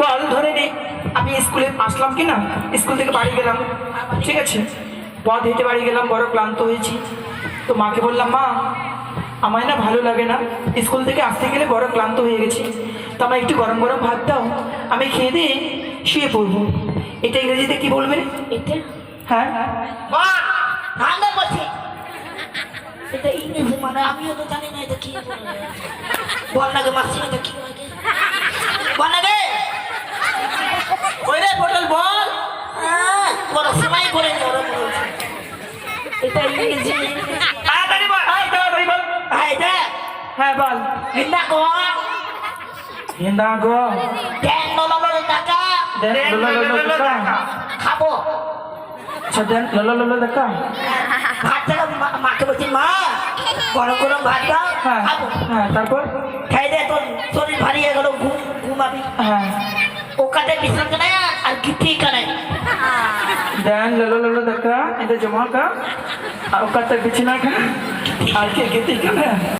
বল ধরে নে। আমি স্কুলে আসলাম কি না? স্কুল থেকে বাড়ি গেলাম। ঠিক আছে। পথ হেঁটে বাড়ি গেলাম বড় ক্লান্ত হয়েছি। তো মাকে বললাম মা আমায় না ভালো লাগে না। স্কুল থেকে আসতে গেলে বড় ক্লান্ত হয়ে গেছি। তো আমার একটু গরম গরম ভাত দাও। আমি খেয়ে দিয়ে শুয়ে পড়ব। এটা ইংরেজিতে কি বলবে? এটা? হ্যাঁ। এটা ইংরেজি মানে আমিও তো জানি না এটা কি বল। না গে মাসি এটা কি হয় গে? বল না গে ওই রে পটল বল আহ, বড় সময় করে নি ওরা বলছে। এটা ইংরেজি তাড়াতাড়ি বল। তাড়াতাড়ি বল। হ্যাঁ হ্যাঁ বল। নিন্দা কর হিন্দা গো। ড্যাং নলমল টাকা। দেন ললো ললো দেখা খাব। আচ্ছা দেন ললো ললো দেখা ভাতটা মা- মাকে বলছি মা গরম গরম ভাত দাও হ্যাঁ খাব। হ্যাঁ তারপর? খাই দে তোর শরীর ভারী হয়ে গেল ঘুম ঘুমাবি। হ্যাঁ। ওখানে বিশ্রাম করে আর গিটি করে দেন ললো ললো দেখা এটা জমা কা আর ওকাতে বিছনা কা আর কে গেতে কা